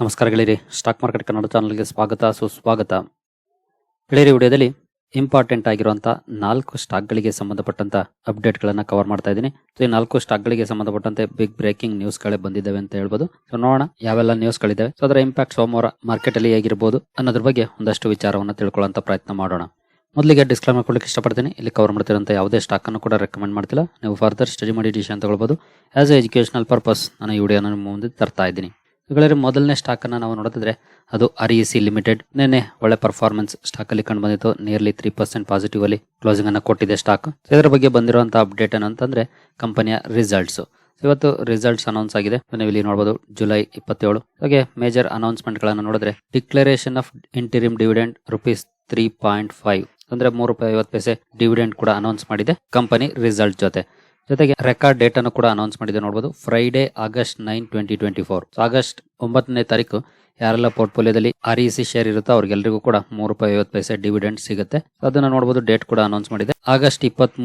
ನಮಸ್ಕಾರ ಗೆಳೆಯರಿ stock market Kannada ಚಾನಲ್ಗೆ ಸ್ವಾಗತ, ಸುಸ್ವಾಗತ. ಗೆಳೆಯರಿ, ವಿಡಿಯೋದಲ್ಲಿ ಇಂಪಾರ್ಟೆಂಟ್ ಆಗಿರುವಂಥ ನಾಲ್ಕು ಸ್ಟಾಕ್ಗಳಿಗೆ ಸಂಬಂಧಪಟ್ಟಂತ ಅಪ್ಡೇಟ್ಗಳನ್ನು ಕವರ್ ಮಾಡ್ತಾ ಇದ್ದೀನಿ. ಸೊ ಈ ನಾಲ್ಕು ಸ್ಟಾಕ್ಗಳಿಗೆ ಸಂಬಂಧಪಟ್ಟಂತೆ ಬಿಗ್ ಬ್ರೇಕಿಂಗ್ ನ್ಯೂಸ್ಗಳೇ ಬಂದಿದ್ದಾವೆ ಅಂತ ಹೇಳ್ಬೋದು. ಸೊ ನೋಡೋಣ ಯಾವೆಲ್ಲ ನ್ಯೂಸ್ಗಳಿದ್ದಾವೆ ಸೊ ಅದರ ಇಂಪ್ಯಾಕ್ಟ್ ಸೋಮವಾರ ಮಾರ್ಕೆಟಲ್ಲಿ ಹೇಗಿರ್ಬೋದು ಅನ್ನೋದ್ರ ಬಗ್ಗೆ ಒಂದಷ್ಟು ವಿಚಾರವನ್ನು ತಿಳ್ಕೊಳ್ಳೋಂಥ ಪ್ರಯತ್ನ ಮಾಡೋಣ. ಮೊದಲಿಗೆ ಡಿಸ್ಕ್ಲೈಮರ್ ಕೊಡಲಿಕ್ಕೆ ಇಷ್ಟಪಡ್ತೀನಿ. ಇಲ್ಲಿ ಕವರ್ ಮಾಡ್ತಿರೋಂಥ ಯಾವುದೇ ಸ್ಟಾಕ್ ಅನ್ನು ಕೂಡ ರೆಕಮೆಂಡ್ ಮಾಡ್ತಿಲ್ಲ. ನೀವು ಫರ್ದರ್ ಸ್ಟಡಿ ಮಾಡಿ ಡಿಸಿಷನ್ ತಗೊಳ್ಬೋದು. ಆಸ್ ಎ ಎಜುಕೇಶನಲ್ ಪರ್ಪಸ್ ನಾನು ಈ ವಿಡಿಯೋನ ನಿಮ್ಮ ಮುಂದೆ ತರ್ತಾ ಇದ್ದೀನಿ. ಇವುಗಳಲ್ಲಿ ಮೊದಲನೇ ಸ್ಟಾಕ್ ಅನ್ನ ನಾವು ನೋಡಿದ್ರೆ ಅದು ಆರ್ ಇ ಸಿ ಲಿಮಿಟೆಡ್ ನಿನ್ನೆ ಒಳ್ಳೆ ಪರ್ಫಾರ್ಮೆನ್ಸ್ ಸ್ಟಾಕ್ ಅಲ್ಲಿ ಕಂಡು ಬಂದಿತ್ತು. ನಿಯರ್ಲಿ ತ್ರೀ ಪರ್ಸೆಂಟ್ ಪಾಸಿಟಿವ್ ಅಲ್ಲಿ ಕ್ಲೋಸಿಂಗ್ ಅನ್ನ ಕೊಟ್ಟಿದೆ ಸ್ಟಾಕ್ ಇದರ ಬಗ್ಗೆ ಬಂದಿರುವಂತಹ ಅಪ್ಡೇಟ್ ಏನಂತಂದ್ರೆ ಕಂಪನಿಯ ರಿಸಲ್ಟ್ಸ್ ಇವತ್ತು ರಿಸಲ್ಟ್ಸ್ ಅನೌನ್ಸ್ ಆಗಿದೆ. ನೀವು ಇಲ್ಲಿ ನೋಡಬಹುದು ಜುಲೈ ಇಪ್ಪತ್ತೇಳು. ಹಾಗೆ ಮೇಜರ್ ಅನೌನ್ಸ್ಮೆಂಟ್ ಗಳನ್ನ ನೋಡಿದ್ರೆ declaration of interim dividend rupees three point five ಅಂದ್ರೆ ಮೂರು ರೂಪಾಯಿ ಐವತ್ತು ಪೈಸೆ ಡಿವಿಡೆಂಡ್ ಕೂಡ ಅನೌನ್ಸ್ ಮಾಡಿದೆ. ಕಂಪನಿ ರಿಸಲ್ಟ್ ಜೊತೆ. ಜೊತೆಗೆ ರೆಕಾರ್ಡ್ ಡೇಟ್ ಅನ್ನು ಕೂಡ ಅನೌನ್ಸ್ ಮಾಡಿದೆ ನೋಡಬಹುದು Friday August nine twenty twenty four August ಒಂಬತ್ತನೇ ತಾರೀಕು ಯಾರೆಲ್ಲ ಪೋರ್ಟ್ಫೋಲಿಯೋದಲ್ಲಿ ಆರ್ ಇ ಸಿ ಶೇರ್ ಇರುತ್ತೋ ಅವ್ರಿಗೆಲ್ಲರಿಗೂ ಕೂಡ ಮೂರು ರೂಪಾಯಿ ಐವತ್ತು ಪೈಸೆ ಡಿವಿಡೆಂಡ್ ಸಿಗುತ್ತೆ. ಅದನ್ನ ನೋಡಬಹುದು ಡೇಟ್ ಕೂಡ ಅನೌನ್ಸ್ ಮಾಡಿದೆ. ಆಗಸ್ಟ್ ಇಪ್ಪತ್ತ್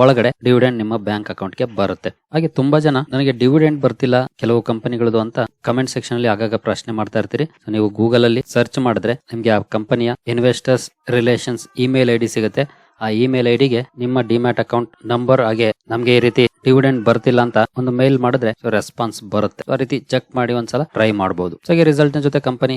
ಒಳಗಡೆ ಡಿವಿಡೆಂಡ್ ನಿಮ್ಮ ಬ್ಯಾಂಕ್ ಅಕೌಂಟ್ಗೆ ಬರುತ್ತೆ. ಹಾಗೆ ತುಂಬಾ ಜನ ನನಗೆ ಡಿವಿಡೆಂಡ್ ಬರ್ತಿಲ್ಲ, ಕೆಲವು ಕಂಪನಿಗಳದು ಅಂತ ಕಮೆಂಟ್ ಸೆಕ್ಷನ್ ಅಲ್ಲಿ ಆಗಾಗ ಪ್ರಶ್ನೆ ಮಾಡ್ತಾ ಇರ್ತೀರಿ. ನೀವು ಗೂಗಲ್ ಅಲ್ಲಿ ಸರ್ಚ್ ಮಾಡಿದ್ರೆ ನಿಮ್ಗೆ ಆ ಕಂಪನಿಯ ಇನ್ವೆಸ್ಟರ್ಸ್ ರಿಲೇಷನ್ಸ್ ಇಮೇಲ್ ಐಡಿ ಸಿಗುತ್ತೆ. ಆ ಇಮೇಲ್ ಐಡಿಗೆ ಡಿಗೆ ನಿಮ್ಮ ಡಿಮ್ಯಾಟ್ ಅಕೌಂಟ್ ನಂಬರ್ ಹಾಗೆ ನಮ್ಗೆ ಈ ರೀತಿ ಡಿವಿಡೆಂಡ್ ಬರ್ತಿಲ್ಲ ಅಂತ ಒಂದು ಮೇಲ್ ಮಾಡಿದ್ರೆ ರೆಸ್ಪಾನ್ಸ್ ಬರುತ್ತೆ. ಆ ರೀತಿ ಚೆಕ್ ಮಾಡಿ ಒಂದ್ಸಲ ಟ್ರೈ ಮಾಡಬಹುದು ಸೊ ರಿಸಲ್ಟ್ನ ಜೊತೆ ಕಂಪನಿ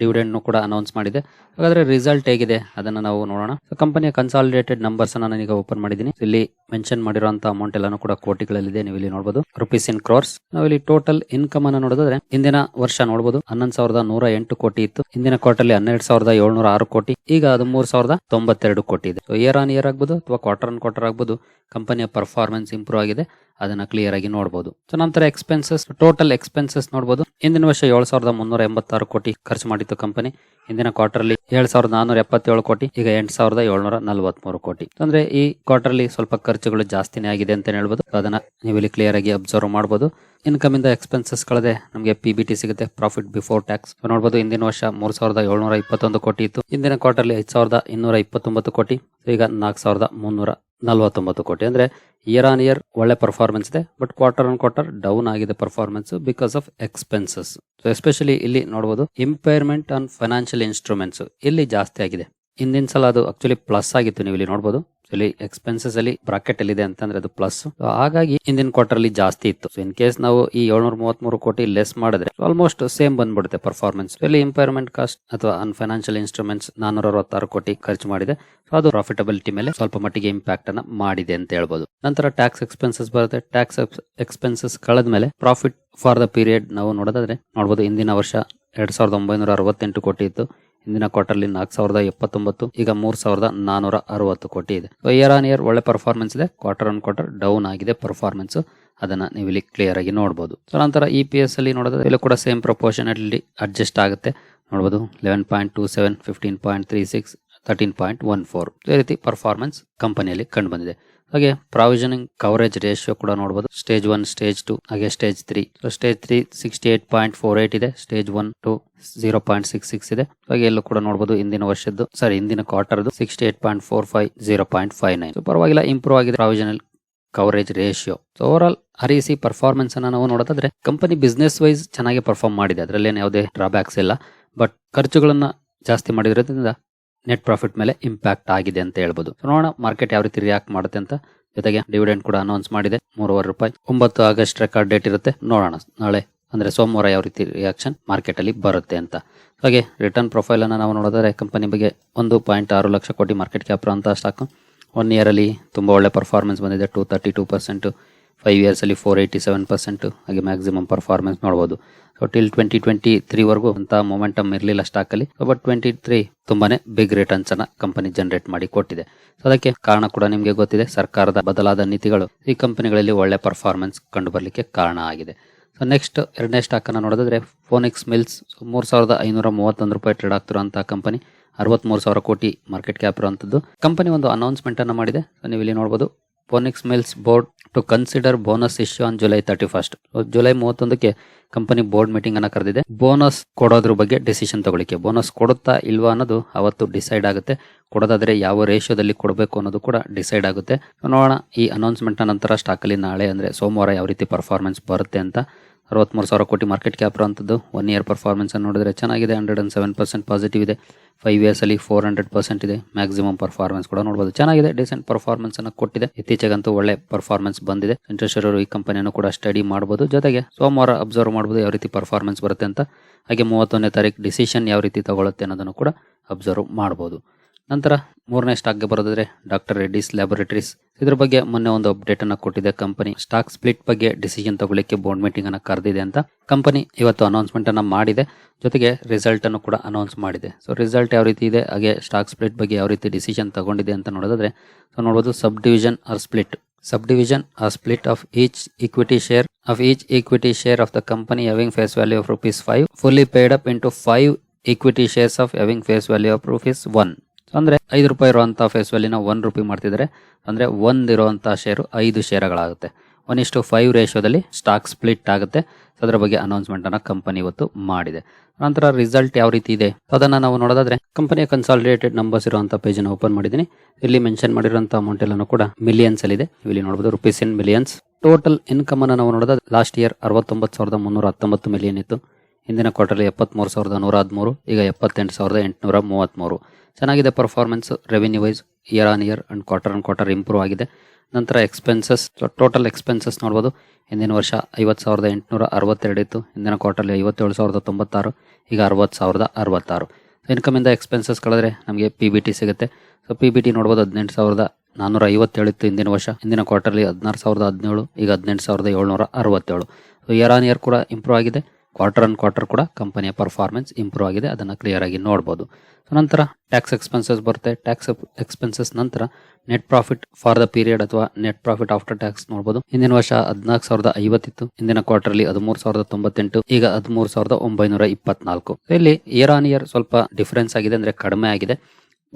ಡಿವಿಡೆಂಡ್ ಕೂಡ ಅನೌನ್ಸ್ ಮಾಡಿದೆ. ಹಾಗಾದ್ರೆ ರಿಸಲ್ಟ್ ಹೇಗಿದೆ? ಅದನ್ನ ನಾವು ನೋಡೋಣ. ಕಂಪನಿಯ ಕನ್ಸಾಲಿಡೇಟೆಡ್ ನಂಬರ್ಸ್ ಅನ್ನ ನಾನೀಗ ಓಪನ್ ಮಾಡಿದ್ದೀನಿ. ಇಲ್ಲಿ ಮೆನ್ಷನ್ ಮಾಡಿರುವಂತ ಅಮೌಂಟ್ ಎಲ್ಲಾನು ಕೂಡ ಕೋಟಿಗಳಲ್ಲಿದೆ. ನೀವು ಇಲ್ಲಿ ನೋಡಬಹುದು ರುಪೀಸ್ ಇನ್ ಕ್ರೋರ್ಸ್ ನಾವು ಇಲ್ಲಿ ಟೋಟಲ್ ಇನ್ಕಮ್ ಅನ್ನ ನೋಡಿದ್ರೆ ಹಿಂದಿನ ವರ್ಷ ನೋಡಬಹುದು ಹನ್ನೊಂದು ಸಾವಿರದ ನೂರ ಎಂಟು ಕೋಟಿ ಇತ್ತು. ಹಿಂದಿನ ಅಲ್ಲಿ ಹನ್ನೆರಡು ಸಾವಿರದ ಏಳ್ನೂರ ಆರು ಕೋಟಿ. ಈಗ ಅದು ಮೂರ್ ಸಾವಿರದ ತೊಂಬತ್ತೆರಡು ಕೋಟಿ ಇದೆ. ಇಯರ್ ಆನ್ ಇಯರ್ ಆಗ್ಬೋದು ಅಥವಾ ಕ್ವಾರ್ಟರ್ ಆನ್ ಕ್ವಾರ್ಟರ್ ಆಗ್ಬೋದು. ಕಂಪನಿಯ ಪರ್ಫಾರ್ಮೆನ್ಸ್ ಇಂಪ್ರೂವ್ ಆಗಿದೆ. ಅದನ್ನ ಕ್ಲಿಯರ್ ಆಗಿ ನೋಡಬಹುದು ಸೊ ನಂತರ ಎಕ್ಸ್ಪೆನ್ಸಸ್ ಟೋಟಲ್ ಎಕ್ಸ್ಪೆನ್ಸಸ್ ನೋಡಬಹುದು ಹಿಂದಿನ ವರ್ಷ ಏಳು ಸಾವಿರದ ಮುನ್ನೂರ ಎಂಬತ್ತಾರು ಕೋಟಿ ಖರ್ಚು ಮಾಡಿತ್ತು ಕಂಪನಿ ಹಿಂದಿನ ಅಲ್ಲಿ ಏಳು ಸಾವಿರದ ನಾನೂರ ಎಪ್ಪತ್ತೇಳು ಕೋಟಿ, ಈಗ ಎಂಟು ಸಾವಿರದ ಏಳ್ನೂರ ನಲವತ್ಮೂರು ಕೋಟಿ. ಅಂದ್ರೆ ಈ ಕ್ವಾರ್ಟರ್ಲಿ ಸ್ವಲ್ಪ ಖರ್ಚುಗಳು ಜಾಸ್ತಿನೇ ಆಗಿದೆ ಅಂತ ಹೇಳ್ಬೋದು. ಅದನ್ನ ನೀವು ಇಲ್ಲಿ ಕ್ಲಿಯರ್ ಆಗಿ ಅಬ್ಸರ್ವ್ ಮಾಡಬಹುದು ಇನ್ಕಮ್ ಇಂದ ಎಕ್ಸ್ಪೆನ್ಸಸ್ ಕಳೆದೆ ನಮಗೆ ಪಿ ಬಿ ಟಿ ಸಿಗುತ್ತೆ ಪ್ರಾಫಿಟ್ ಬಿಫೋರ್ ಟ್ಯಾಕ್ಸ್ ನೋಡಬಹುದು ಹಿಂದಿನ ವರ್ಷ ಮೂರ್ ಸಾವಿರದ ಏಳ್ನೂರ ಇಪ್ಪತ್ತೊಂದು ಕೋಟಿ ಇತ್ತು. ಹಿಂದಿನ ಕ್ವಾರ್ಟರ್ಲಿ ಐದು ಸಾವಿರದ ಇನ್ನೂರ ಇಪ್ಪತ್ತೊಂಬತ್ತು ಕೋಟಿ, ಈಗ ನಾಲ್ಕು ಸಾವಿರದ ಮುನ್ನೂರ ನಲವತ್ತೊಂಬತ್ತು ಕೋಟಿ. ಅಂದ್ರೆ ಇಯರ್ ಆನ್ ಇಯರ್ ಒಳ್ಳೆ ಪರ್ಫಾರ್ಮೆನ್ಸ್ ಇದೆ but quarter on quarter down ಆಗಿದೆ performance because of expenses so especially ಇಲ್ಲಿ ನೋಡಬಹುದು ಇಂಪೈರ್ಮೆಂಟ್ ಆನ್ ಫೈನಾನ್ಷಿಯಲ್ ಇನ್ಸ್ಟ್ರೂಮೆಂಟ್ಸ್ ಇಲ್ಲಿ ಜಾಸ್ತಿ ಆಗಿದೆ. ಹಿಂದಿನ ಸಲ ಅದು ಆಕ್ಚುಲಿ ಪ್ಲಸ್ ಆಗಿತ್ತು ನೀವು ಇಲ್ಲಿ ನೋಡಬಹುದು ಇಲ್ಲಿ ಎಕ್ಸ್ಪೆನ್ಸಸ್ ಅಲ್ಲಿ ಬ್ರಾಕೆಟ್ ಅಲ್ಲಿ ಇದೆ ಅಂತಂದ್ರೆ ಅದು ಪ್ಲಸ್ ಹಾಗಾಗಿ ಹಿಂದಿನ ಕ್ವಾರ್ಟರ್ ಅಲ್ಲಿ ಜಾಸ್ತಿ ಇತ್ತು. ಇನ್ ಕೇಸ್ ನಾವು ಈ ಏಳ್ನೂರ ಮೂವತ್ಮೂರು ಕೋಟಿ ಲೆಸ್ ಮಾಡಿದ್ರೆ ಆಲ್ಮೋಸ್ಟ್ ಸೇಮ್ ಬಂದ್ಬಿಡುತ್ತೆ ಪರ್ಫಾರ್ಮೆನ್ಸ್ ಇಲ್ಲಿ ಇಂಪೈರ್ಮೆಂಟ್ ಕಾಸ್ಟ್ ಅಥವಾ ಅನ್ ಫೈನಾನ್ಷಿಯಲ್ ಇನ್ಸ್ಟ್ರೂಮೆಂಟ್ಸ್ ನಾನೂರ ಅರವತ್ತಾರು ಕೋಟಿ ಖರ್ಚು ಮಾಡಿದೆ. ಅದು ಪ್ರಾಫಿಟಬಿಲಿಟಿ ಮೇಲೆ ಸ್ವಲ್ಪ ಮಟ್ಟಿಗೆ ಇಂಪ್ಯಾಕ್ಟ್ ಅನ್ನ ಮಾಡಿದೆ ಅಂತ ಹೇಳ್ಬೋದು. ನಂತರ ಟ್ಯಾಕ್ಸ್ ಎಕ್ಸ್ಪೆನ್ಸಸ್ ಬರುತ್ತೆ. ಟ್ಯಾಕ್ಸ್ ಎಕ್ಸ್ಪೆನ್ಸಸ್ ಕಳೆದ ಮೇಲೆ ಪ್ರಾಫಿಟ್ ಫಾರ್ ದ ಪೀರಿಯಡ್ ನಾವು ನೋಡೋದಾದ್ರೆ ನೋಡಬಹುದು ಹಿಂದಿನ ವರ್ಷ ಎರಡ್ ಸಾವಿರದ ಒಂಬೈನೂರ ಅರವತ್ತೆಂಟು ಕೋಟಿ ಇತ್ತು. ಹಿಂದಿನ ಕ್ವಾರ್ಟರ್ಲಿ ನಾಲ್ಕು ಸಾವಿರದ ಎಪ್ಪತ್ತೊಂಬತ್ತು, ಈಗ ಮೂರ್ ಸಾವಿರದ ನಾನೂರ ಅರವತ್ತು ಕೋಟಿ ಇದೆ. ಸೊ ಇಯರ್ ಆನ್ ಇಯರ್ ಒಳ್ಳೆ ಪರ್ಫಾರ್ಮೆನ್ಸ್ ಇದೆ. ಕ್ವಾರ್ಟರ್ ಆನ್ ಕ್ವಾರ್ಟರ್ ಡೌನ್ ಆಗಿದೆ ಪರ್ಫಾರ್ಮೆನ್ಸ್ ಅದನ್ನ ನೀವು ಇಲ್ಲಿ ಕ್ಲಿಯರ್ ಆಗಿ ನೋಡಬಹುದು ಸೊ ನಂತರ ಇ ಪಿ ಎಸ್ ಅಲ್ಲಿ ನೋಡೋದು ಇಲ್ಲಿ ಕೂಡ ಸೇಮ್ ಪ್ರಪೋರ್ಷನ್ ಅಲ್ಲಿ ಅಡ್ಜಸ್ಟ್ ಆಗುತ್ತೆ ನೋಡಬಹುದು eleven point two seven fifteen point three six thirteen point one four ಈ ರೀತಿ ಪರ್ಫಾರ್ಮೆನ್ಸ್ ಕಂಪನಿಯಲ್ಲಿ ಕಂಡು ಬಂದಿದೆ. ಹಾಗೆ ಪ್ರಾವಿಷನಿಂಗ್ ಕವರೇಜ್ ರೇಷಿಯೋ ಕೂಡ ನೋಡಬಹುದು ಸ್ಟೇಜ್ ಒನ್ ಸ್ಟೇಜ್ ಟು ಹಾಗೆ stage three stage three sixty eight point four eight ಇದೆ. Stage one two zero point six six ಇದೆ. ಹಾಗೆ ಎಲ್ಲೂ ಕೂಡ ನೋಡಬಹುದು ಹಿಂದಿನ ವರ್ಷದ್ದು ಸಾರಿ ಹಿಂದಿನ quarter sixty eight point four five zero point five nine ಪರವಾಗಿಲ್ಲ ಇಂಪ್ರೂವ್ ಆಗಿದೆ provisional coverage ratio so over all R E C performance ಅನ್ನ ನಾವು ನೋಡೋದಾದ್ರೆ ಕಂಪನಿ ಬಿಸ್ನೆಸ್ ವೈಸ್ ಚೆನ್ನಾಗಿ ಪರ್ಫಾರ್ಮ್ ಮಾಡಿದೆ. ಅದರಲ್ಲಿ ಯಾವುದೇ ಡ್ರಾಬ್ಯಾಕ್ಸ್ ಇಲ್ಲ. ಬಟ್ ಖರ್ಚುಗಳನ್ನ ಜಾಸ್ತಿ ಮಾಡಿರೋದ್ರಿಂದ ನೆಟ್ ಪ್ರಾಫಿಟ್ ಮೇಲೆ ಇಂಪ್ಯಾಕ್ಟ್ ಆಗಿದೆ ಅಂತ ಹೇಳ್ಬೋದು. ನೋಡೋಣ ಮಾರ್ಕೆಟ್ ಯಾವ ರೀತಿ ರಿಯಾಕ್ಟ್ ಮಾಡುತ್ತೆ ಅಂತ. ಜೊತೆಗೆ ಡಿವಿಡೆಂಡ್ ಕೂಡ ಅನೌನ್ಸ್ ಮಾಡಿದೆ. ಮೂರುವರೆ ರೂಪಾಯಿ. ಒಂಬತ್ತು ಆಗಸ್ಟ್ ರೆಕಾರ್ಡ್ ಡೇಟ್ ಇರುತ್ತೆ. ನೋಡೋಣ ನಾಳೆ, ಅಂದ್ರೆ ಸೋಮವಾರ ಯಾವ ರೀತಿ ರಿಯಾಕ್ಷನ್ ಮಾರ್ಕೆಟ್ ಅಲ್ಲಿ ಬರುತ್ತೆ ಅಂತ. ಹಾಗೆ ರಿಟರ್ನ್ ಪ್ರೊಫೈಲ್ ಅನ್ನ ನಾವು ನೋಡೋದಾದ್ರೆ ಕಂಪನಿ ಬಗ್ಗೆ ಒಂದು ಪಾಯಿಂಟ್ ಆರು ಲಕ್ಷ ಕೋಟಿ ಮಾರ್ಕೆಟ್ ಕ್ಯಾಪ್ ಅಂತ ಸ್ಟಾಕ್ ಒನ್ ಇಯರ್ ಅಲ್ಲಿ ತುಂಬಾ ಒಳ್ಳೆ ಪರ್ಫಾರ್ಮೆನ್ಸ್ ಬಂದಿದೆ. Two thirty two percent five years ಅಲ್ಲಿ ಫೋರ್ ಏಯ್ಟಿ ಸೆವೆನ್ ಪರ್ಸೆಂಟ್ ಹಾಗೆ ಮ್ಯಾಕ್ಸಿಮಮ್ ಪರ್ಫಾರ್ಮೆನ್ಸ್ ನೋಡಬಹುದು ಟಿಲ್ ಟ್ವೆಂಟಿ ಟ್ವೆಂಟಿ ತ್ರೀ ವರೆಗೂ ಅಂತ ಮೊಮೆಂಟಮ್ ಇರಲಿಲ್ಲ ಸ್ಟಾಕ್ ಅಲ್ಲಿ. ಬಟ್ ಟ್ವೆಂಟಿ ತ್ರೀ ತುಂಬಾನೇ ಬಿಗ್ ರಿಟರ್ನ್ಸ್ ಅನ್ನ ಕಂಪನಿ ಜನರೇಟ್ ಮಾಡಿ ಕೊಟ್ಟಿದೆ. ಸೊ ಅದಕ್ಕೆ ಕಾರಣ ಕೂಡ ನಿಮಗೆ ಗೊತ್ತಿದೆ, ಸರ್ಕಾರದ ಬದಲಾದ ನೀತಿಗಳು ಈ ಕಂಪನಿಗಳಲ್ಲಿ ಒಳ್ಳೆ ಪರ್ಫಾರ್ಮೆನ್ಸ್ ಕಂಡು ಬರಲಿಕ್ಕೆ ಕಾರಣ ಆಗಿದೆ. ಸೊ ನೆಕ್ಸ್ಟ್ ಎರಡನೇ ಸ್ಟಾಕ್ ಅನ್ನ ನೋಡೋದಾದ್ರೆ ಫೋನಿಕ್ಸ್ ಮಿಲ್ಸ್ ಮೂರ್ ಸಾವಿರದ ಐನೂರ ಮೂವತ್ತೊಂದು ರೂಪಾಯಿ ಟ್ರೇಡ್ ಆಗ್ತಿರುವಂತಹ ಕಂಪನಿ ಅರವತ್ಮೂರು ಸಾವಿರ ಕೋಟಿ ಮಾರ್ಕೆಟ್ ಕ್ಯಾಪ್ ಇರುವಂತದ್ದು ಕಂಪನಿ ಒಂದು ಅನೌನ್ಸ್ಮೆಂಟ್ ಅನ್ನ ಮಾಡಿದೆ. ಸೊ ನೀವು ಇಲ್ಲಿ ನೋಡಬಹುದು Phoenix mills board to consider bonus issue on July thirty first July ಮೂವತ್ತೊಂದಕ್ಕೆ company board meeting ಅನ್ನ ಕರೆದಿದೆ. ಬೋನಸ್ ಕೊಡೋದ್ರ ಬಗ್ಗೆ ಡಿಸಿಷನ್ ತಗೊಳ್ಳಿಕ್ಕೆ. ಬೋನಸ್ ಕೊಡುತ್ತಾ ಇಲ್ವಾ ಅನ್ನೋದು ಅವತ್ತು ಡಿಸೈಡ್ ಆಗುತ್ತೆ. ಕೊಡೋದಾದ್ರೆ ಯಾವ ರೇಷಿಯೋದಲ್ಲಿ ಕೊಡಬೇಕು ಅನ್ನೋದು ಕೂಡ ಡಿಸೈಡ್ ಆಗುತ್ತೆ. ನೋಡೋಣ ಈ ಅನೌನ್ಸ್ಮೆಂಟ್ ನಂತರ ಸ್ಟಾಕ್ ಅಲ್ಲಿ ನಾಳೆ ಅಂದ್ರೆ ಸೋಮವಾರ ಯಾವ ರೀತಿ ಪರ್ಫಾರ್ಮೆನ್ಸ್ ಬರುತ್ತೆ ಅಂತ. ಅರವತ್ಮೂರು ಸಾವಿರ ಕೋಟಿ ಮಾರ್ಕೆಟ್ ಕ್ಯಾಪ್ ಇರೋಂಥದ್ದು ಒನ್ ಇಯರ್ ಪರ್ಫಾರ್ಮೆನ್ಸ್ ನೋಡಿದ್ರೆ ಚೆನ್ನಾಗಿದೆ. Hundred and seven percent positive ಇದೆ. ಫೈವ್ ಇಯರ್ಸ್ ಅಲ್ಲಿ ಫೋರ್ ಹಂಡ್ರೆಡ್ ಪರ್ಸೆಂಟ್ ಇದೆ. ಮ್ಯಾಕ್ಸಿಮಮ್ ಪರ್ಫಾರ್ಮೆನ್ಸ್ ಕೂಡ ನೋಡಬಹುದು ಚೆನ್ನಾಗಿದೆ. ಡಿಸೆಂಟ್ ಪರ್ಫಾರ್ಮೆನ್ಸ್ ಅನ್ನು ಕೊಟ್ಟಿದೆ. ಇತ್ತೀಚೆಗಂತೂ ಒಳ್ಳೆ ಪರ್ಫಾರ್ಮೆನ್ಸ್ ಬಂದಿದೆ. ಇಂಟ್ರೆಸ್ಟ್ ಈ ಕಂಪನಿಯನ್ನು ಕೂಡ ಸ್ಟಡಿ ಮಾಡಬಹುದು ಜೊತೆಗೆ ಸೋಮವಾರ ಅಬ್ಸರ್ವ್ ಮಾಡಬಹುದು ಯಾವ ರೀತಿ ಪರ್ಫಾರ್ಮೆನ್ಸ್ ಬರುತ್ತೆ ಅಂತ. ಹಾಗೆ ಮೂವತ್ತೊಂದನೇ ತಾರೀಕು ಡಿಸಿಷನ್ ಯಾವ ರೀತಿ ತಗೊಳ್ಳುತ್ತೆ ಅನ್ನೋದನ್ನು ಕೂಡ ಅಬ್ಸರ್ವ್ ಮಾಡಬಹುದು ನಂತರ ಮೂರನೇ ಸ್ಟಾಕ್ಗೆ ಬರೋದಾದ್ರೆ ಡಾಕ್ಟರ್ ರೆಡ್ಡಿಸ್ ಲ್ಯಾಬೊರೇಟರೀಸ್ ಇದ್ರ ಬಗ್ಗೆ ಮೊನ್ನೆ ಒಂದು ಅಪ್ಡೇಟ್ ಅನ್ನ ಕೊಟ್ಟಿದೆ ಕಂಪನಿ ಸ್ಟಾಕ್ ಸ್ಪ್ಲಿಟ್ ಬಗ್ಗೆ ಡಿಸಿಷನ್ ತಗೊಳ್ಳಿಕ್ಕೆ ಬೋರ್ಡ್ ಮೀಟಿಂಗ್ ಅನ್ನ ಕರೆದಿದೆ ಅಂತ ಕಂಪನಿ ಇವತ್ತು ಅನೌನ್ಸ್ಮೆಂಟ್ ಅನ್ನ ಮಾಡಿದೆ. ಜೊತೆಗೆ ರಿಸಲ್ಟ್ ಅನ್ನು ಕೂಡ ಅನೌನ್ಸ್ ಮಾಡಿದೆ. ಸೊ ರಿಸಲ್ಟ್ ಯಾವ ರೀತಿ ಇದೆ? ಹಾಗೆ ಸ್ಟಾಕ್ ಸ್ಪ್ಲಿಟ್ ಬಗ್ಗೆ ಯಾವ ರೀತಿ ಡಿಸಿಷನ್ ತಗೊಂಡಿದೆ ಅಂತ ನೋಡೋದಾದ್ರೆ ಸೊ ನೋಡೋದು subdivision or split subdivision or split of each equity share of each equity share of the company having face value of rupees five fully paid up into five equity shares of having face value of rupees one ಅಂದ್ರೆ ಐದು ರೂಪಾಯಿ ಇರುವಂತಹ face ವ್ಯಾಲ್ಯೂನ one rupee ಮಾಡ್ತಿದ್ರೆ ಅಂದ್ರೆ ಒಂದ್ ಇರುವಂತಹ share ಐದು ಶೇರ್ಗಳಾಗುತ್ತೆ ಒನ್ ಇಷ್ಟು ಫೈವ್ ರೇಷೋದಲ್ಲಿ ಸ್ಟಾಕ್ ಸ್ಪ್ಲಿಟ್ ಆಗುತ್ತೆ. ಅದರ ಬಗ್ಗೆ ಅನೌನ್ಸ್ಮೆಂಟ್ ಅನ್ನ ಕಂಪನಿ ಇವತ್ತು ಮಾಡಿದೆ. ನಂತರ ರಿಸಲ್ಟ್ ಯಾವ ರೀತಿ ಇದೆ? ಅದನ್ನ ನಾವು ನೋಡೋದಾದ್ರೆ ಕಂಪನಿಯ ಕನ್ಸಾಲಿಡೇಟೆಡ್ ನಂಬರ್ಸ್ ಇರುವಂತಹ ಪೇಜ್ ಓಪನ್ ಮಾಡಿದ್ದೀನಿ. ಇಲ್ಲಿ ಮೆನ್ಷನ್ ಮಾಡಿರುವಂತಹ ಅಮೌಂಟ್ ಎಲ್ಲಾನು ಕೂಡ ಮಿಲಿಯನ್ಸ್ ಅಲ್ಲಿ ಇದೆ ಇಲ್ಲಿ ನೋಡಬಹುದು rupees in millions total income ಅನ್ನು ನಾವು ನೋಡೋದಾದ್ರೆ ಲಾಸ್ಟ್ ಇಯರ್ ಅರವತ್ತೊಂಬತ್ತು ಸಾವಿರದ ಮುನ್ನೂರ ಹತ್ತೊಂಬತ್ತು ಮಿಲಿಯನ್ ಇತ್ತು. ಹಿಂದಿನ ಕ್ವಾರ್ಟರ್ಲಿ ಎಪ್ಪತ್ತ್ಮೂರು ಸಾವಿರದ ನೂರ ಹದಿಮೂರು, ಈಗ ಎಪ್ಪತ್ತೆಂಟು ಸಾವಿರದ ಎಂಟುನೂರ ಮೂವತ್ತ್ಮೂರು ಚೆನ್ನಾಗಿದೆ performance revenue wise year on year and quarter on quarter improve ಆಗಿದೆ. ನಂತರ ಎಕ್ಸ್ಪೆನ್ಸಸ್ ಟೋಟಲ್ ಎಕ್ಸ್ಪೆನ್ಸಸ್ ನೋಡ್ಬೋದು. ಹಿಂದಿನ ವರ್ಷ ಐವತ್ತು ಸಾವಿರದ ಎಂಟುನೂರ ಅರವತ್ತೆರಡು ಇತ್ತು. ಹಿಂದಿನ ಕ್ವಾರ್ಟರ್ಲಿ ಐವತ್ತೇಳು ಸಾವಿರದ ತೊಂಬತ್ತಾರು, ಈಗ ಅರವತ್ತು ಸಾವಿರದ ಅರವತ್ತಾರು. ಇನ್ಕಮಿಂದ ಎಕ್ಸ್ಪೆನ್ಸಸ್ ಕಳೆದ್ರೆ ನಮಗೆ ಪಿ ಬಿ ಟಿ ಸಿಗುತ್ತೆ. ಸೊ ಪಿ ಬಿ ಟಿ ನೋಡ್ಬೋದು ಹದಿನೆಂಟು ಸಾವಿರದ ನಾನ್ನೂರ ಐವತ್ತೇಳು ಇತ್ತು ಹಿಂದಿನ ವರ್ಷ. ಹಿಂದಿನ ಕ್ವಾರ್ಟರ್ಲಿ ಹದಿನಾರು ಸಾವಿರದ ಹದಿನೇಳು, ಈಗ ಹದಿನೆಂಟು ಸಾವಿರದ ಏಳ್ನೂರ ಅರವತ್ತೇಳು. ಸೊ ಇಯರ್ ಆನ್ ಇಯರ್ ಕೂಡ ಇಂಪ್ರೂವ್ ಆಗಿದೆ. ಕ್ವಾರ್ಟರ್ ಆನ್ ಕ್ವಾರ್ಟರ್ ಕೂಡ ಕಂಪನಿಯ ಪರ್ಫಾರ್ಮೆನ್ಸ್ ಇಂಪ್ರೂವ್ ಆಗಿದೆ, ಅದನ್ನು ಕ್ಲಿಯರ್ ಆಗಿ ನೋಡ್ಬೋದು. ಸೊ ನಂತರ ಟ್ಯಾಕ್ಸ್ ಎಕ್ಸ್ಪೆನ್ಸಸ್ ಬರುತ್ತೆ. ಟ್ಯಾಕ್ಸ್ ಎಕ್ಸ್ಪೆನ್ಸಸ್ ನಂತರ net profit for the period ಅಥವಾ ನೆಟ್ ಪ್ರಾಫಿಟ್ ಆಫ್ಟರ್ ಟ್ಯಾಕ್ಸ್ ನೋಡಬಹುದು ಹಿಂದಿನ ವರ್ಷ ಹದಿನಾಲ್ಕು ಸಾವಿರದ ಐವತ್ತಿತ್ತು, ಹಿಂದಿನ ಕ್ವಾರ್ಟರ್ಲಿ ಹದಿಮೂರು ಸಾವಿರದ ತೊಂಬತ್ತೆಂಟು, ಈಗ ಹದಿಮೂರು ಸಾವಿರದ ಒಂಬೈನೂರ ಇಪ್ಪತ್ನಾಲ್ಕು. ಇಲ್ಲಿ ಇಯರ್ ಆನ್ ಇಯರ್ ಸ್ವಲ್ಪ ಡಿಫರೆನ್ಸ್ ಆಗಿದೆ ಅಂದ್ರೆ ಕಡಿಮೆ ಆಗಿದೆ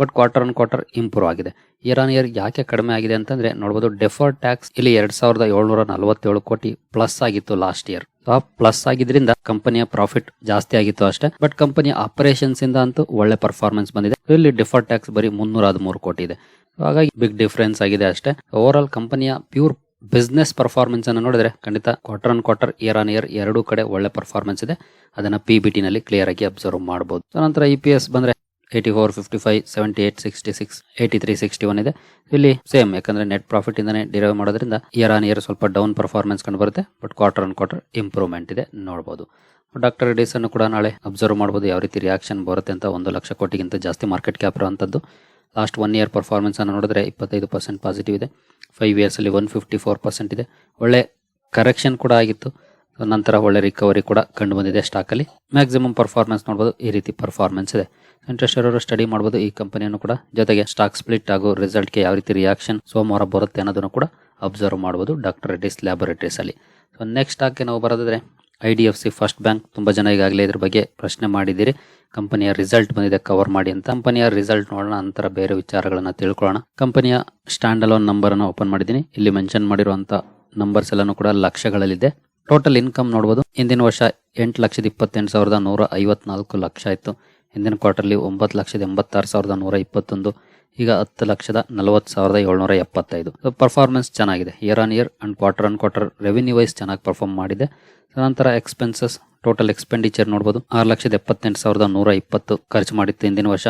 but quarter on quarter improve ಆಗಿದೆ. ಇಯರ್ ಆನ್ ಇಯರ್ ಯಾಕೆ ಕಡಿಮೆ ಆಗಿದೆ ಅಂತಂದ್ರೆ ನೋಡಬಹುದು ಡೆಫರ್ಡ್ ಟ್ಯಾಕ್ಸ್ ಇಲ್ಲಿ ಎರಡ್ ಸಾವಿರದ ಏಳ್ನೂರ ನಲವತ್ತೇಳು ಕೋಟಿ ಪ್ಲಸ್ ಆಗಿತ್ತು ಲಾಸ್ಟ್ ಇಯರ್ ಪ್ಲಸ್ ಆಗಿದ್ರಿಂದ ಕಂಪನಿಯ ಪ್ರಾಫಿಟ್ ಜಾಸ್ತಿ ಆಗಿತ್ತು ಅಷ್ಟೇ. ಬಟ್ ಕಂಪನಿಯ ಆಪರೇಷನ್ಸ್ ಇಂದ ಅಂತೂ ಒಳ್ಳೆ ಪರ್ಫಾರ್ಮೆನ್ಸ್ ಬಂದಿದೆ. ಇಲ್ಲಿ ಡಿಫರ್ ಟ್ಯಾಕ್ಸ್ ಬರೀ ಮುನ್ನೂರ ಹದಿಮೂರು ಕೋಟಿ ಇದೆ. ಹಾಗಾಗಿ ಬಿಗ್ ಡಿಫರೆನ್ಸ್ ಆಗಿದೆ ಅಷ್ಟೇ. ಓವರ್ ಆಲ್ ಕಂಪನಿಯ ಪ್ಯೂರ್ ಬಿಸ್ನೆಸ್ ಪರ್ಫಾರ್ಮೆನ್ಸ್ ಅನ್ನು ನೋಡಿದ್ರೆ ಖಂಡಿತ quarter on quarter year on year ಎರಡೂ ಕಡೆ ಒಳ್ಳೆ ಪರ್ಫಾರ್ಮೆನ್ಸ್ ಇದೆ. ಅದನ್ನ ಪಿ ಬಿ ಕ್ಲಿಯರ್ ಆಗಿ ಅಬ್ಸರ್ವ್ ಮಾಡಬಹುದು ನಂತರ ಇ ಪಿ ಎಸ್ ಬಂದ್ರೆ eighty four fifty five seventy eight sixty six eighty three sixty one ಇದೆ. ಇಲ್ಲಿ ಸೇಮ್ ಯಾಕಂದ್ರೆ ನೆಟ್ ಪ್ರಾಫಿಟ್ ಇಂದಾನೆ ಡಿರೈವ್ ಮಾಡೋದ್ರಿಂದ ಇಯರ್ ಆನ್ ಇಯರ್ ಸ್ವಲ್ಪ ಡೌನ್ ಪರ್ಫಾರ್ಮೆನ್ಸ್ ಕಂಡು ಬರುತ್ತೆ but quarter on quarter improvement ಇದೆ ನೋಡಬಹುದು ಡಾಕ್ಟರ್ ರೆಡ್ಡಿಸ್ ಅನ್ನು ಕೂಡ ನಾಳೆ ಅಬ್ಸರ್ವ್ ಮಾಡಬಹುದು ಯಾವ ರೀತಿ ರಿಯಾಕ್ಷನ್ ಬರುತ್ತೆ ಅಂತ, ಒಂದು ಲಕ್ಷ ಕೋಟಿಗಿಂತ ಜಾಸ್ತಿ ಮಾರ್ಕೆಟ್ ಕ್ಯಾಪ್ ಇರುವಂತದ್ದು. ಲಾಸ್ಟ್ ಒನ್ ಇಯರ್ ಪರ್ಫಾರ್ಮೆನ್ಸ್ ಅನ್ನು ನೋಡಿದ್ರೆ ಇಪ್ಪತ್ತೈದು ಪರ್ಸೆಂಟ್ ಪಾಸಿಟಿವ್ ಇದೆ. ಫೈವ್ ಇಯರ್ಸ್ ಅಲ್ಲಿ ಒನ್ ಫಿಫ್ಟಿ ಫೋರ್ ಪರ್ಸೆಂಟ್ ಇದೆ. ಒಳ್ಳೆ ಕರೆಕ್ಷನ್ ಕೂಡ ಆಗಿತ್ತು. ನಂತರ ಒಳ್ಳೆ ರಿಕವರಿ ಕೂಡ ಕಂಡು ಬಂದಿದೆ ಸ್ಟಾಕಲ್ಲಿ ಮ್ಯಾಕ್ಸಿಮಮ್ ಪರ್ಫಾರ್ಮೆನ್ಸ್ ನೋಡಬಹುದು ಈ ರೀತಿ ಪರ್ಫಾರ್ಮೆನ್ಸ್ ಇದೆ. ಇಂಟ್ರೆಸ್ಟ್ ಇರೋರು ಸ್ಟಡಿ ಮಾಡಬಹುದು ಈ ಕಂಪನಿಯನ್ನು ಕೂಡ ಜೊತೆಗೆ ಸ್ಟಾಕ್ ಸ್ಪ್ಲಿಟ್ ಹಾಗೂ ರಿಸಲ್ಟ್ಗೆ ಯಾವ ರೀತಿ ರಿಯಾಕ್ಷನ್ ಸೋಮವಾರ ಬರುತ್ತೆ ಅನ್ನೋದನ್ನು ಕೂಡ ಅಬ್ಸರ್ವ್ ಮಾಡಬಹುದು ಡಾಕ್ಟರ್ ರೆಡ್ಡಿಸ್ ಲ್ಯಾಬೊರೇಟರೀಸ್ ಅಲ್ಲಿ. ಸೊ ನೆಕ್ಸ್ಟ್ ಸ್ಟಾಕ್ಗೆ ನಾವು ಬರೋದಾದರೆ I D F C first bank ತುಂಬಾ ಜನ ಈಗಾಗಲೇ ಇದ್ರ ಬಗ್ಗೆ ಪ್ರಶ್ನೆ ಮಾಡಿದ್ದೀರಿ. ಕಂಪನಿಯ ರಿಸಲ್ಟ್ ಬಂದಿದೆ ಕವರ್ ಮಾಡಿ ಅಂತ. ಕಂಪನಿಯ ರಿಸಲ್ಟ್ ನೋಡೋಣ, ನಂತರ ಬೇರೆ ವಿಚಾರಗಳನ್ನು ತಿಳ್ಕೊಳ್ಳೋಣ. ಕಂಪನಿಯ ಸ್ಟ್ಯಾಂಡ್ ಅಲೋನ್ ನಂಬರ್ ಅನ್ನು ಓಪನ್ ಮಾಡಿದ್ದೀನಿ. ಇಲ್ಲಿ ಮೆನ್ಷನ್ ಮಾಡಿರುವಂಥ ನಂಬರ್ಸ್ ಎಲ್ಲನೂ ಕೂಡ ಲಕ್ಷಗಳಲ್ಲಿದೆ. ಟೋಟಲ್ ಇನ್ಕಮ್ ನೋಡ್ಬೋದು. ಹಿಂದಿನ ವರ್ಷ ಎಂಟು ಲಕ್ಷದ ಇಪ್ಪತ್ತೆಂಟು ಸಾವಿರದ ನೂರ ಐವತ್ನಾಲ್ಕು ಲಕ್ಷ ಇತ್ತು ಹಿಂದಿನ ಕ್ವಾರ್ಟರ್ಲಿ ಒಂಬತ್ತು ಲಕ್ಷದ ಎಂಬತ್ತಾರು ಸಾವಿರದ ನೂರ ಇಪ್ಪತ್ತೊಂದು, ಈಗ ಹತ್ತು ಲಕ್ಷದ ನಲವತ್ತು ಸಾವಿರದ ಏಳ್ನೂರ ಎಪ್ಪತ್ತೈದು. ಪರ್ಫಾರ್ಮೆನ್ಸ್ ಚೆನ್ನಾಗಿದೆ. Year on year and quarter on quarter revenue wise ಚೆನ್ನಾಗಿ ಪರ್ಫಾರ್ಮ್ ಮಾಡಿದೆ. ನಂತರ ಎಕ್ಸ್ಪೆನ್ಸಸ್ ಟೋಟಲ್ ಎಕ್ಸ್ಪೆಂಡಿಚರ್ ನೋಡ್ಬೋದು. ಆರು ಲಕ್ಷದ ಎಪ್ಪತ್ತೆಂಟು ಸಾವಿರದ ನೂರ ಇಪ್ಪತ್ತು ಖರ್ಚು ಮಾಡಿತ್ತು ಹಿಂದಿನ ವರ್ಷ.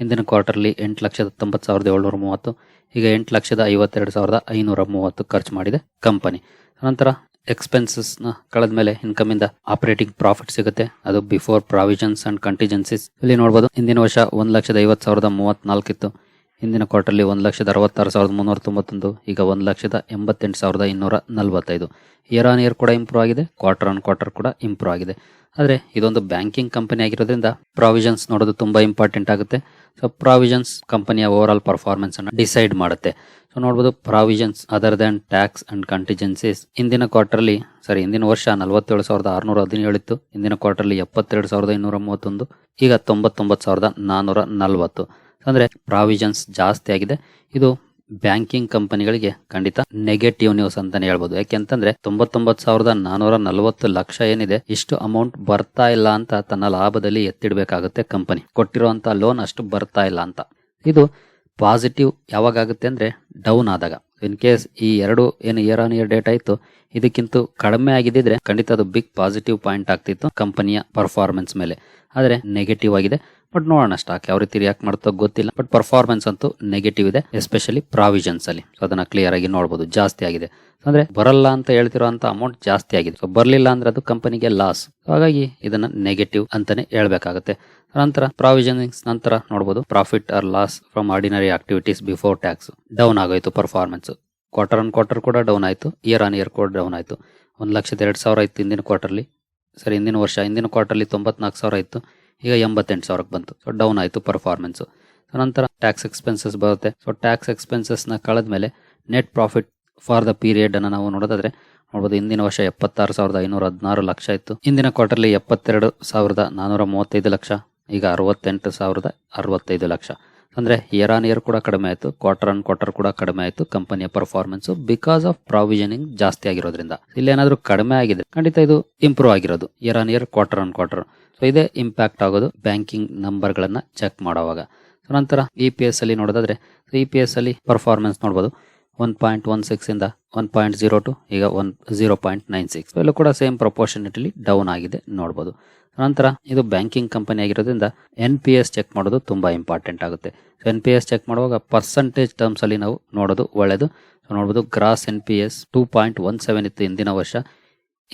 ಹಿಂದಿನ ಕ್ವಾರ್ಟರ್ಲಿ ಎಂಟು ಲಕ್ಷದ ತೊಂಬತ್ತು ಸಾವಿರದ ಏಳ್ನೂರ ಮೂವತ್ತು, ಈಗ ಎಂಟು ಲಕ್ಷದ ಐವತ್ತೆರಡು ಸಾವಿರದ ಐನೂರ ಮೂವತ್ತು ಖರ್ಚು ಮಾಡಿದೆ ಕಂಪನಿ ನಂತರ ಎಕ್ಸ್ಪೆನ್ಸಸ್ನ ಕಳೆದ ಮೇಲೆ ಇನ್ಕಮ್ ಇಂದ ಆಪರೇಟಿಂಗ್ ಪ್ರಾಫಿಟ್ ಸಿಗುತ್ತೆ. ಅದು ಬಿಫೋರ್ ಪ್ರಾವಿಷನ್ಸ್ ಅಂಡ್ ಕಂಟಿಜೆನ್ಸಿಸ್ ಇಲ್ಲಿ ನೋಡಬಹುದು ಹಿಂದಿನ ವರ್ಷ ಒಂದ್ ಲಕ್ಷದ ಐವತ್ತು ಸಾವಿರದ ಮೂವತ್ನಾಲ್ಕು ಇತ್ತು. ಹಿಂದಿನ ಕ್ವಾರ್ಟರ್ಲಿ ಒಂದು ಲಕ್ಷದ ಅರವತ್ತಾರು ಸಾವಿರದ ಮುನ್ನೂರ ತೊಂಬತ್ತೊಂದು, ಈಗ ಒಂದು ಲಕ್ಷದ ಎಂಬತ್ತೆಂಟು ಸಾವಿರದ ಇನ್ನೂರ ನಲವತ್ತೈದು. ಇಯರ್ ಆನ್ ಇಯರ್ ಕೂಡ ಇಂಪ್ರೂವ್ ಆಗಿದೆ ಕ್ವಾರ್ಟರ್ ಆನ್ ಕ್ವಾರ್ಟರ್ ಕೂಡ ಇಂಪ್ರೂವ್ ಆಗಿದೆ. ಆದರೆ ಇದೊಂದು ಬ್ಯಾಂಕಿಂಗ್ ಕಂಪನಿ ಆಗಿರೋದ್ರಿಂದ ಪ್ರಾವಿಷನ್ಸ್ ನೋಡೋದು ತುಂಬಾ ಇಂಪಾರ್ಟೆಂಟ್ ಆಗುತ್ತೆ. ಸೊ ಪ್ರಾವಿಷನ್ಸ್ ಕಂಪನಿಯ ಓವರ್ ಆಲ್ ಪರ್ಫಾರ್ಮೆನ್ಸ್ ಅನ್ನು ಡಿಸೈಡ್ ಮಾಡುತ್ತೆ. ಸೊ ನೋಡ್ಬೋದು provisions other than tax and contingencies ಇಂದಿನ ಕ್ವಾರ್ಟರ್ಲಿ ಸಾರಿ ಹಿಂದಿನ ವರ್ಷ ನಲವತ್ತೇಳು ಸಾವಿರದ ಆರುನೂರ ಹದಿನೇಳು ಇತ್ತು. ಹಿಂದಿನ ಕ್ವಾರ್ಟರ್ಲಿ ಎಪ್ಪತ್ತೆರಡು ಸಾವಿರದ ಇನ್ನೂರ ಮೂವತ್ತೊಂದು. ಈಗ ತೊಂಬತ್ತೊಂಬತ್ತು ಸಾವಿರದ ನಾನ್ನೂರ ನಲವತ್ತು. ಅಂದ್ರೆ ಪ್ರಾವಿಷನ್ಸ್ ಜಾಸ್ತಿ ಆಗಿದೆ. ಇದು ಬ್ಯಾಂಕಿಂಗ್ ಕಂಪನಿಗಳಿಗೆ ಖಂಡಿತ ನೆಗೆಟಿವ್ ನ್ಯೂಸ್ ಅಂತಾನೆ ಹೇಳ್ಬೋದು. ಯಾಕೆಂತಂದ್ರೆ ತೊಂಬತ್ತೊಂಬತ್ತು ಸಾವಿರದ ನಾನೂರ ನಲವತ್ತು ಲಕ್ಷ ಏನಿದೆ, ಇಷ್ಟು ಅಮೌಂಟ್ ಬರ್ತಾ ಇಲ್ಲ ಅಂತ ತನ್ನ ಲಾಭದಲ್ಲಿ ಎತ್ತಿಡಬೇಕಾಗುತ್ತೆ ಕಂಪನಿ ಕೊಟ್ಟಿರುವಂತ ಲೋನ್ ಅಷ್ಟು ಬರ್ತಾ ಇಲ್ಲ ಅಂತ. ಇದು ಪಾಸಿಟಿವ್ ಯಾವಾಗ ಆಗುತ್ತೆ ಅಂದ್ರೆ ಡೌನ್ ಆದಾಗ. ಇನ್ ಕೇಸ್ ಈ ಎರಡು ಏನು ಇಯರ್ ಆನ್ ಇಯರ್ ಡೇಟ್ ಆಯಿತು ಇದಕ್ಕಿಂತ ಕಡಿಮೆ ಆಗಿದ್ದಿದ್ರೆ ಖಂಡಿತ ಅದು ಬಿಗ್ ಪಾಸಿಟಿವ್ ಪಾಯಿಂಟ್ ಆಗ್ತಿತ್ತು ಕಂಪನಿಯ ಪರ್ಫಾರ್ಮೆನ್ಸ್ ಮೇಲೆ. ಆದರೆ ನೆಗೆಟಿವ್ ಆಗಿದೆ. ಬಟ್ ನೋಡೋಣ ಸ್ಟಾಕ್ ಯಾವ ರೀತಿ ರಿಯಾಕ್ಟ್ ಮಾಡ್ತೋ ಗೊತ್ತಿಲ್ಲ. ಬಟ್ ಪರ್ಫಾರ್ಮೆನ್ಸ್ ಅಂತೂ ನೆಗೆಟಿವ್ ಇದೆ ಎಸ್ಪೆಷಲಿ ಪ್ರಾವಿಷನ್ಸ್ ಅಲ್ಲಿ. ಸೊ ಅದನ್ನ ಕ್ಲಿಯರ್ ಆಗಿ ನೋಡಬಹುದು ಜಾಸ್ತಿ ಆಗಿದೆ. ಅಂದ್ರೆ ಬರಲ್ಲ ಅಂತ ಹೇಳ್ತಿರೋ ಅಂತ ಅಮೌಂಟ್ ಜಾಸ್ತಿ ಆಗಿದೆ. ಸೊ ಬರಲಿಲ್ಲ ಅಂದ್ರೆ ಅದು ಕಂಪನಿಗೆ ಲಾಸ್ ಹಾಗಾಗಿ ಇದನ್ನ ನೆಗೆಟಿವ್ ಅಂತಾನೆ ಹೇಳ್ಬೇಕಾಗುತ್ತೆ. ನಂತರ ಪ್ರಾವಿಷನಿಂಗ್ಸ್ ನಂತರ ನೋಡಬಹುದು profit or loss from ordinary activities before tax down ಆಗೋಯ್ತು ಪರ್ಫಾರ್ಮೆನ್ಸ್ ಕ್ವಾರ್ಟರ್ ಆನ್ ಕ್ವಾರ್ಟರ್ ಕೂಡ ಡೌನ್ ಆಯಿತು ಇಯರ್ ಆನ್ ಇಯರ್ ಕೂಡ ಡೌನ್ ಆಯಿತು. ಒಂದು ಲಕ್ಷದ ಎರಡು ಸಾವಿರ ಇತ್ತು ಹಿಂದಿನ ಕ್ವಾರ್ಟರ್ಲಿ ಸರಿ, ಹಿಂದಿನ ವರ್ಷ, ಹಿಂದಿನ ಕ್ವಾರ್ಟರ್ಲಿ ತೊಂಬತ್ನಾಲ್ಕು ಸಾವಿರ ಇತ್ತು. ಈಗ ಎಂಬತ್ತೆಂಟು ಸಾವಿರಕ್ಕೆ ಬಂತು. ಸೊ ಡೌನ್ ಆಯಿತು ಪರ್ಫಾರ್ಮೆನ್ಸು ಸೊ ನಂತರ ಟ್ಯಾಕ್ಸ್ ಎಕ್ಸ್ಪೆನ್ಸಸ್ ಬರುತ್ತೆ. ಸೊ ಟ್ಯಾಕ್ಸ್ ಎಕ್ಸ್ಪೆನ್ಸಸ್ನ ಕಳೆದ ಮೇಲೆ ನೆಟ್ ಪ್ರಾಫಿಟ್ ಫಾರ್ ದ ಪೀರಿಯಡನ್ನು ನಾವು ನೋಡೋದಾದ್ರೆ, ನೋಡ್ಬೋದು ಹಿಂದಿನ ವರ್ಷ ಎಪ್ಪತ್ತಾರು ಸಾವಿರದ ಐನೂರ ಹದಿನಾರು ಲಕ್ಷ ಇತ್ತು. ಹಿಂದಿನ ಕ್ವಾರ್ಟರ್ಲಿ ಎಪ್ಪತ್ತೆರಡು ಸಾವಿರದ ನಾನೂರ ಮೂವತ್ತೈದು ಲಕ್ಷ, ಈಗ ಅರವತ್ತೆಂಟು ಸಾವಿರದ ಅರವತ್ತೈದು ಲಕ್ಷ. ಅಂದ್ರೆ ಇಯರ್ ಆನ್ ಇಯರ್ ಕೂಡ ಕಡಿಮೆ ಆಯಿತು ಕ್ವಾರ್ಟರ್ ಆನ್ ಕ್ವಾರ್ಟರ್ ಕೂಡ ಕಡಿಮೆ ಆಯಿತು ಕಂಪನಿಯ ಪರ್ಫಾರ್ಮೆನ್ಸ್ ಬಿಕಾಸ್ ಆಫ್ ಪ್ರಾವಿಷನಿಂಗ್ ಜಾಸ್ತಿ ಆಗಿರೋದ್ರಿಂದ. ಇಲ್ಲಿ ಏನಾದರೂ ಕಡಿಮೆ ಆಗಿದೆ, ಖಂಡಿತ ಇದು ಇಂಪ್ರೂವ್ ಆಗಿರೋದು year on year quarter on quarter so ಇದೇ ಇಂಪ್ಯಾಕ್ಟ್ ಆಗೋದು ಬ್ಯಾಂಕಿಂಗ್ ನಂಬರ್ಗಳನ್ನು ಚೆಕ್ ಮಾಡುವಾಗ. ನಂತರ ಇ ಪಿ ಎಸ್ ಅಲ್ಲಿ ನೋಡೋದಾದ್ರೆ ಇ ಪಿ ಎಸ್ ಅಲ್ಲಿ ಪರ್ಫಾರ್ಮೆನ್ಸ್ ನೋಡಬಹುದು ಒನ್ ಪಾಯಿಂಟ್ ಒನ್ ಸಿಕ್ಸ್ ಇಂದ ಒನ್ ಪಾಯಿಂಟ್ ಜೀರೋ ಟು ಈಗ one zero point nine six ಇಲ್ಲೂ ಕೂಡ ಸೇಮ್ ಪ್ರಪೋರ್ಷನಿಟಲಿ ಡೌನ್ ಆಗಿದೆ ನೋಡಬಹುದು ನಂತರ ಇದು ಬ್ಯಾಂಕಿಂಗ್ ಕಂಪನಿ ಆಗಿರೋದ್ರಿಂದ ಎನ್ ಪಿ ಎಸ್ ಚೆಕ್ ಮಾಡೋದು ತುಂಬಾ ಇಂಪಾರ್ಟೆಂಟ್ ಆಗುತ್ತೆ. So N P S check ಮಾಡುವಾಗ ಪರ್ಸಂಟೇಜ್ ಟರ್ಮ್ಸ್ ಅಲ್ಲಿ ನಾವು ನೋಡೋದು ಒಳ್ಳೆಯದು ಸೊ ನೋಡಬಹುದು gross N P S two point one seven ಇತ್ತು ಹಿಂದಿನ ವರ್ಷ.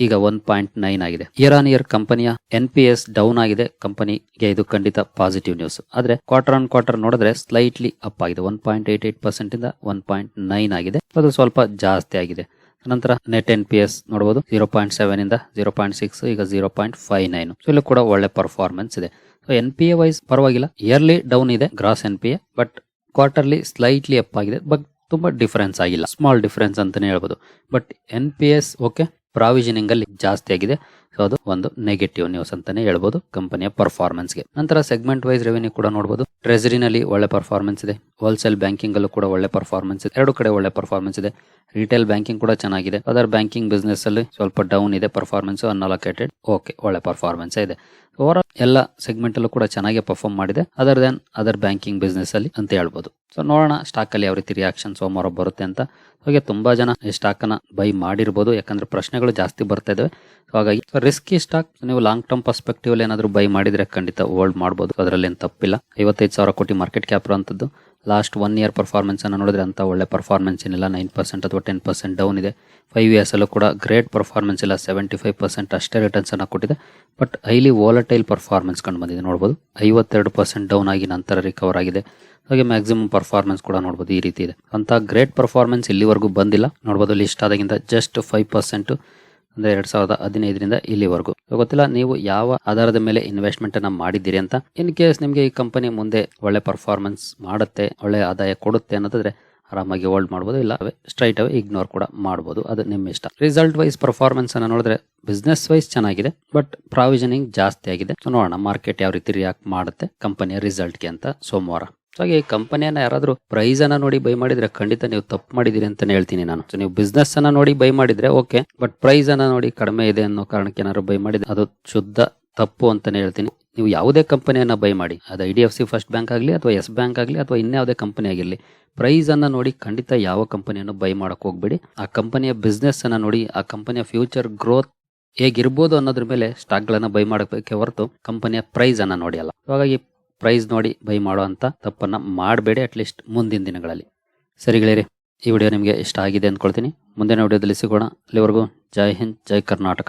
ಈಗ ಒನ್ ಪಾಯಿಂಟ್ ನೈನ್ ಆಗಿದೆ. ಇಯರ್ ಆನ್ ಇಯರ್ ಕಂಪನಿಯ ಎನ್ ಪಿ ಎಸ್ ಡೌನ್ ಆಗಿದೆ. ಕಂಪನಿಗೆ ಇದು ಖಂಡಿತ ಪಾಸಿಟಿವ್ ನ್ಯೂಸ್ ಆದ್ರೆ ಕ್ವಾರ್ಟರ್ ಆನ್ ಕ್ವಾರ್ಟರ್ ನೋಡಿದ್ರೆ ಸ್ಲೈಟ್ಲಿ ಅಪ್ ಆಗಿದೆ. One point eight eight percent ಇಂದ ಒನ್ ಪಾಯಿಂಟ್ ನೈನ್ ಆಗಿದೆ. ಅದು ಸ್ವಲ್ಪ ಜಾಸ್ತಿ ಆಗಿದೆ. ನಂತರ ನೆಟ್ ಎನ್ ಪಿ ಎಸ್ ನೋಡಬಹುದು ಜೀರೋ ಪಾಯಿಂಟ್ ಸೆವೆನ್ ಇಂದ ಜೀರೋ ಪಾಯಿಂಟ್ ಸಿಕ್ಸ್ ಈಗ zero point five nine so ಇಲ್ಲೂ ಕೂಡ ಒಳ್ಳೆ ಪರ್ಫಾರ್ಮೆನ್ಸ್ ಇದೆ. So N P A wise ಪರವಾಗಿಲ್ಲ. ಇಯರ್ಲಿ ಡೌನ್ ಇದೆ gross N P A but quarterly slightly up ಆಗಿದೆ. ಬಟ್ ತುಂಬಾ ಡಿಫರೆನ್ಸ್ ಆಗಿಲ್ಲ. ಸ್ಮಾಲ್ ಡಿಫರೆನ್ಸ್ ಅಂತಾನೆ ಹೇಳ್ಬೋದು. But N P S okay provisioning ಅಲ್ಲಿ ಜಾಸ್ತಿ ಆಗಿದೆ. ಸೊ ಅದು ಒಂದು ನೆಗೆಟಿವ್ ನ್ಯೂಸ್ ಅಂತಾನೆ ಹೇಳ್ಬೋದು ಕಂಪನಿಯ ಪರ್ಫಾರ್ಮೆನ್ಸ್ಗೆ. ನಂತರ ಸೆಗ್ಮೆಂಟ್ ವೈಸ್ ರೆವೆನ್ಯೂ ಕೂಡ ನೋಡಬಹುದು ಟ್ರೆಜರಿನಲ್ಲಿ ಒಳ್ಳೆ ಪರ್ಫಾರ್ಮೆನ್ಸ್ ಇದೆ. ಹೋಲ್ಸೇಲ್ ಬ್ಯಾಂಕಿಂಗ್ ಅಲ್ಲೂ ಕೂಡ ಒಳ್ಳೆ ಪರ್ಫಾರ್ಮೆನ್ಸ್ ಇದೆ. ಎರಡು ಕಡೆ ಒಳ್ಳೆ ಪರ್ಫಾರ್ಮೆನ್ಸ್ ಇದೆ. ರಿಟೇಲ್ ಬ್ಯಾಂಕಿಂಗ್ ಕೂಡ ಚೆನ್ನಾಗಿದೆ. ಅದರ್ ಬ್ಯಾಂಕಿಂಗ್ ಬಿಸ್ನೆಸ್ ಅಲ್ಲಿ ಸ್ವಲ್ಪ ಡೌನ್ ಇದೆ ಪರ್ಫಾರ್ಮೆನ್ಸ್ ಅನ್ಅಲೋಕೇಟೆಡ್ ಓಕೆ ಒಳ್ಳೆ ಪರ್ಫಾರ್ಮೆನ್ಸ್ ಇದೆ. ಓವರ್ ಎಲ್ಲ ಸೆಗ್ಮೆಂಟ್ ಅಲ್ಲೂ ಕೂಡ ಚೆನ್ನಾಗಿ ಪರ್ಫಾರ್ಮ್ ಮಾಡಿದೆ. Other then other banking business ಅಲ್ಲಿ ಅಂತ ಹೇಳ್ಬೋದು. ಸೊ ನೋಡೋಣ ಸ್ಟಾಕ್ ಅಲ್ಲಿ ಯಾವ ರೀತಿ ರಿಯಾಕ್ಷನ್ ಸೋಮವಾರ ಬರುತ್ತೆ ಅಂತ. ಹಾಗೆ ತುಂಬಾ ಜನ ಈ ಸ್ಟಾಕ್ ಅನ್ನ ಬೈ ಮಾಡಿರ್ಬೋದು. ಯಾಕಂದ್ರೆ ಪ್ರಶ್ನೆಗಳು ಜಾಸ್ತಿ ಬರ್ತಾ ಇದಾವೆ. ಹಾಗಾಗಿ ರಿಸ್ಕಿ ಸ್ಟಾಕ್ ನೀವು ಲಾಂಗ್ ಟರ್ಮ್ ಪರ್ಸ್ಪೆಕ್ಟಿವ್ ಅಲ್ಲಿ ಏನಾದ್ರು ಬೈ ಮಾಡಿದ್ರೆ ಖಂಡಿತ ಹೋಲ್ಡ್ ಮಾಡಬಹುದು ಅದರಲ್ಲಿ ಏನು ತಪ್ಪಿಲ್ಲ. ಐವತ್ತೈದು ಸಾವಿರ ಕೋಟಿ ಮಾರ್ಕೆಟ್ ಕ್ಯಾಪ್ ಅಂತದ್ದು ಲಾಸ್ಟ್ ಒನ್ ಇಯರ್ ಪರ್ಫಾರ್ಮೆನ್ಸನ್ನು ನೋಡಿದ್ರೆ ಅಂತ ಒಳ್ಳೆ ಪರ್ಫಾರ್ಮೆನ್ಸ್ ಏನಿಲ್ಲ. ನೈನ್ ಪರ್ಸೆಂಟ್ ಅಥವಾ ಟೆನ್ ಪರ್ಸೆಂಟ್ ಡೌನ್ ಇದೆ. ಫೈವ್ ಇಯರ್ಸ್ ಅಲ್ಲೂ ಕೂಡ ಗ್ರೇಟ್ ಪರ್ಫಾರ್ಮೆನ್ಸ್ ಇಲ್ಲ. ಸೆವೆಂಟಿ ಫೈವ್ ಪರ್ಸೆಂಟ್ ಅಷ್ಟೇ ರಿಟರ್ನ್ಸ್ ಅನ್ನ ಕೊಟ್ಟಿದೆ. ಬಟ್ ಹೈಲಿ ವಾಲಟೈಲ್ ಪರ್ಫಾರ್ಮೆನ್ಸ್ ಕಂಡು ಬಂದಿದೆ. ನೋಡ್ಬೋದು. ಐವತ್ತೆರಡು ಪರ್ಸೆಂಟ್ ಡೌನ್ ಆಗಿ ನಂತರ ರಿಕವರ್ ಆಗಿದೆ. ಹಾಗೆ ಮ್ಯಾಕ್ಸಿಮಮ್ ಪರ್ಫಾರ್ಮೆನ್ಸ್ ಕೂಡ ನೋಡ್ಬೋದು ಈ ರೀತಿ ಇದೆ. ಅಂತ ಗ್ರೇಟ್ ಪರ್ಫಾರ್ಮೆನ್ಸ್ ಇಲ್ಲಿವರೆಗೂ ಬಂದಿಲ್ಲ. ನೋಡ್ಬೋದು ಲಿಸ್ಟ್ ಆದಾಗಿಂದ ಜಸ್ಟ್ ಫೈವ್ ಪರ್ಸೆಂಟ್ ಅಂದ್ರೆ ಎರಡ್ ಸಾವಿರದ ಹದಿನೈದರಿಂದ ಇಲ್ಲಿವರೆಗೂ. ಗೊತ್ತಿಲ್ಲ, ನೀವು ಯಾವ ಆಧಾರದ ಮೇಲೆ ಇನ್ವೆಸ್ಟ್ಮೆಂಟ್ ಅನ್ನ ಮಾಡಿದ್ದೀರಿ ಅಂತ. ಇನ್ ಕೇಸ್ ನಿಮಗೆ ಈ ಕಂಪನಿ ಮುಂದೆ ಒಳ್ಳೆ ಪರ್ಫಾರ್ಮೆನ್ಸ್ ಮಾಡುತ್ತೆ, ಒಳ್ಳೆ ಆದಾಯ ಕೊಡುತ್ತೆ ಅನ್ನೋದಾದ್ರೆ ಆರಾಮಾಗಿ ಹೋಲ್ಡ್ ಮಾಡಬಹುದು ಇಲ್ಲ ಸ್ಟ್ರೈಟ್ ಅವೇ ಇಗ್ನೋರ್ ಕೂಡ ಮಾಡಬಹುದು ಅದು ನಿಮ್ಮ ಇಷ್ಟ. ರಿಸಲ್ಟ್ ವೈಸ್ ಪರ್ಫಾರ್ಮೆನ್ಸ್ ಅನ್ನ ನೋಡಿದ್ರೆ ಬಿಸ್ನೆಸ್ ವೈಸ್ ಚೆನ್ನಾಗಿದೆ ಬಟ್ ಪ್ರಾವಿಷನಿಂಗ್ ಜಾಸ್ತಿ ಆಗಿದೆ. ನೋಡೋಣ ಮಾರ್ಕೆಟ್ ಯಾವ ರೀತಿ ರಿಯಾಕ್ಟ್ ಮಾಡುತ್ತೆ ಕಂಪನಿಯ ರಿಸಲ್ಟ್ಗೆ ಅಂತ ಸೋಮವಾರ. ಹಾಗೆ ಈ ಕಂಪನಿಯನ್ನ ಯಾರಾದ್ರೂ ಪ್ರೈಸ್ ಅನ್ನ ನೋಡಿ ಬೈ ಮಾಡಿದ್ರೆ ಖಂಡಿತ ನೀವು ತಪ್ಪು ಮಾಡಿದಿರಿ ಅಂತಾನೆ ಹೇಳ್ತೀನಿ ನಾನು. ಸೊ ನೀವು ಬಿಸ್ನೆಸ್ ಅನ್ನ ನೋಡಿ ಬೈ ಮಾಡಿದ್ರೆ ಓಕೆ ಬಟ್ ಪ್ರೈಸ್ ಅನ್ನ ನೋಡಿ ಕಡಿಮೆ ಇದೆ ಅನ್ನೋ ಕಾರಣಕ್ಕೆ ಏನಾದ್ರು ಬೈ ಮಾಡಿದ್ರೆ ಅದು ಶುದ್ಧ ತಪ್ಪು ಅಂತಾನೆ ಹೇಳ್ತೀನಿ. ನೀವು ಯಾವುದೇ ಕಂಪನಿಯನ್ನ ಬೈ ಮಾಡಿ, ಅದು I D F C first bank ಆಗಲಿ ಅಥವಾ ಎಸ್ ಬ್ಯಾಂಕ್ ಆಗಲಿ ಅಥವಾ ಇನ್ಯಾವುದೇ ಕಂಪನಿ ಆಗಿರಲಿ ಪ್ರೈಸ್ ಅನ್ನ ನೋಡಿ ಖಂಡಿತ ಯಾವ ಕಂಪನಿಯನ್ನು ಬೈ ಮಾಡಕ್ ಹೋಗ್ಬೇಡಿ. ಆ ಕಂಪನಿಯ ಬಿಸ್ನೆಸ್ ಅನ್ನ ನೋಡಿ, ಆ ಕಂಪನಿಯ ಫ್ಯೂಚರ್ ಗ್ರೋತ್ ಹೇಗಿರ್ಬೋದು ಅನ್ನೋದ್ರ ಮೇಲೆ ಸ್ಟಾಕ್ ಗಳನ್ನ ಬೈ ಮಾಡಬೇಕೆ ಹೊರತು ಕಂಪನಿಯ ಪ್ರೈಸ್ ಅನ್ನ ನೋಡಿ ಅಲ್ಲ. ಹಾಗಾಗಿ ಪ್ರೈಸ್ ನೋಡಿ ಬೈ ಮಾಡೋ ಅಂತ ತಪ್ಪನ್ನ ಮಾಡಬೇಡಿ ಅಟ್ಲೀಸ್ಟ್ ಮುಂದಿನ ದಿನಗಳಲ್ಲಿ. ಸರಿಗಳಿರಿ ಈ ವಿಡಿಯೋ ನಿಮಗೆ ಇಷ್ಟ ಆಗಿದೆ ಅಂದ್ಕೊಳ್ತೀನಿ. ಮುಂದಿನ ವಿಡಿಯೋದಲ್ಲಿ ಸಿಗೋಣ. ಅಲ್ಲಿವರೆಗೂ ಜೈ ಹಿಂದ್, ಜೈ ಕರ್ನಾಟಕ.